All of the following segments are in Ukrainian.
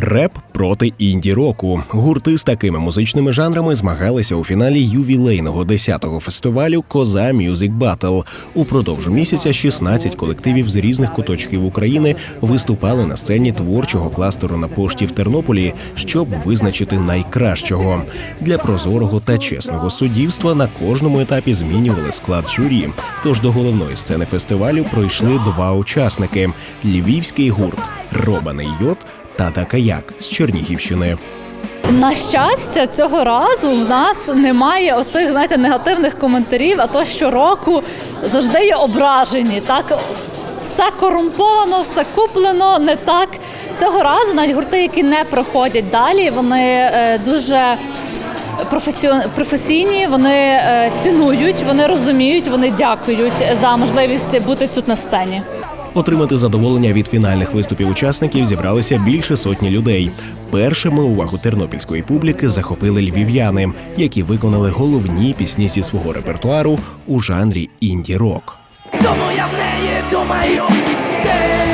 Реп проти інді року. Гурти з такими музичними жанрами змагалися у фіналі ювілейного 10-го фестивалю Коза Мюзик Батл. Упродовж місяця 16 колективів з різних куточків України виступали на сцені творчого кластеру на пошті в Тернополі, щоб визначити найкращого. Для прозорого та чесного суддівства на кожному етапі змінювали склад журі. Тож до головної сцени фестивалю пройшли два учасники: львівський гурт Робаний Йод та Дакаяк з Чернігівщини. На щастя, цього разу в нас немає оцих, знаєте, негативних коментарів, а то щороку завжди є ображені. Так, все корумповано, все куплено не так. Цього разу навіть гурти, які не проходять далі, вони е, дуже професійні, вони е, цінують, вони розуміють, вони дякують за можливість бути тут на сцені. Отримати задоволення від фінальних виступів учасників зібралися більше сотні людей. Першими увагу тернопільської публіки захопили львів'яни, які виконали головні пісні зі свого репертуару у жанрі інді-рок. Тому я в неї думаю Стеля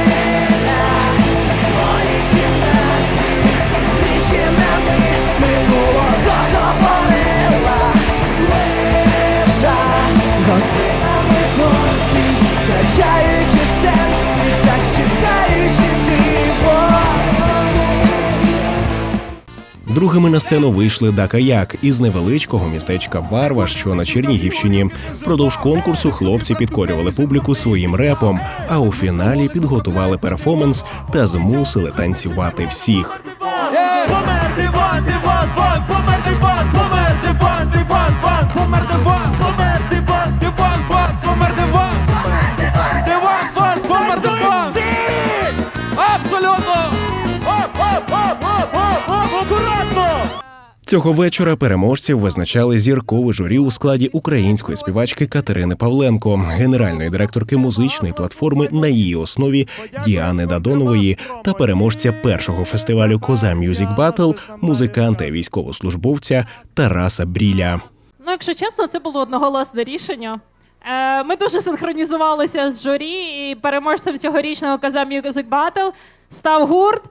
Другими на сцену вийшли Дакаяк із невеличкого містечка Варва, що на Чернігівщині. Впродовж конкурсу хлопці підкорювали публіку своїм репом, а у фіналі підготували перформанс та змусили танцювати всіх. Цього вечора переможців визначали зіркове журі у складі української співачки Катерини Павленко, генеральної директорки музичної платформи на її основі Діани Дадонової та переможця першого фестивалю Коза Мюзік Батл музиканта і військовослужбовця Тараса Бріля. Ну, якщо чесно, це було одноголосне рішення. Е, Ми дуже синхронізувалися з журі, і переможцем цьогорічного Каза Music Battle став гурт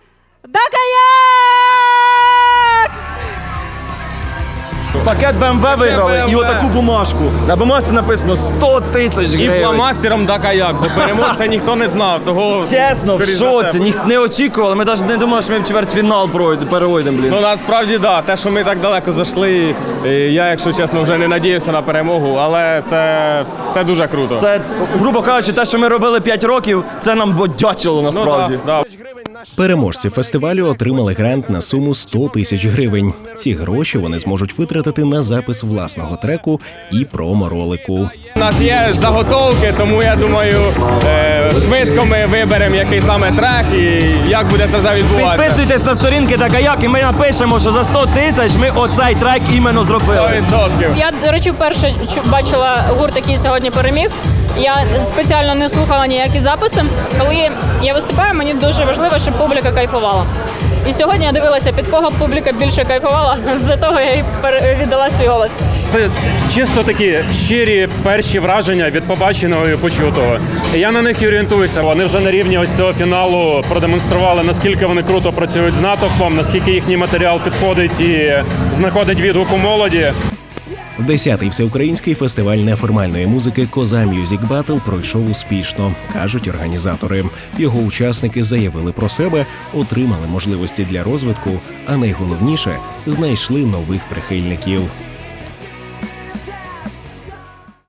Дакаяк! Пакет БМВ виграли і отаку бумажку. На бумажці написано 100 тисяч І гривень. фломастером Дакаяк, бо переможця ніхто не знав. Того Чесно, в скоріш за шоці, все, Ніх не очікували. Ми навіть не думали, що ми в чвертьфінал пройдемо, перейдемо, блін. Ну насправді да, те, що ми так далеко зайшли, я, якщо чесно, вже не надіявся на перемогу, але це, це дуже круто. Це, грубо кажучи, те, що ми робили 5 років, це нам бодячило ну, насправді. да, да. Переможці фестивалю отримали грант на суму 100 тисяч гривень. Ці гроші вони зможуть витратити на запис власного треку і промо-ролику. У нас є заготовки, тому я думаю, е, швидко ми виберемо який саме трек і як буде це все відбуватися. Підписуйтесь на сторінки Дакаяк і ми напишемо, що за 100 тисяч ми оцей трек іменно зробили. 100%. Я, до речі, вперше бачила гурт, який сьогодні переміг. Я спеціально не слухала ніякі записи. Коли я виступаю, мені дуже важливо, щоб публіка кайфувала. І сьогодні я дивилася, під кого публіка більше кайфувала. З-за того я і віддала свій голос. Це чисто такі щирі перші враження від побаченого і почутого. Я на них і орієнтуюся. Вони вже на рівні ось цього фіналу продемонстрували, наскільки вони круто працюють з натовпом, наскільки їхній матеріал підходить і знаходить відгук у молоді. Десятий всеукраїнський фестиваль неформальної музики Коза Мюзік Батл пройшов успішно, кажуть організатори. Його учасники заявили про себе, отримали можливості для розвитку, а найголовніше знайшли нових прихильників.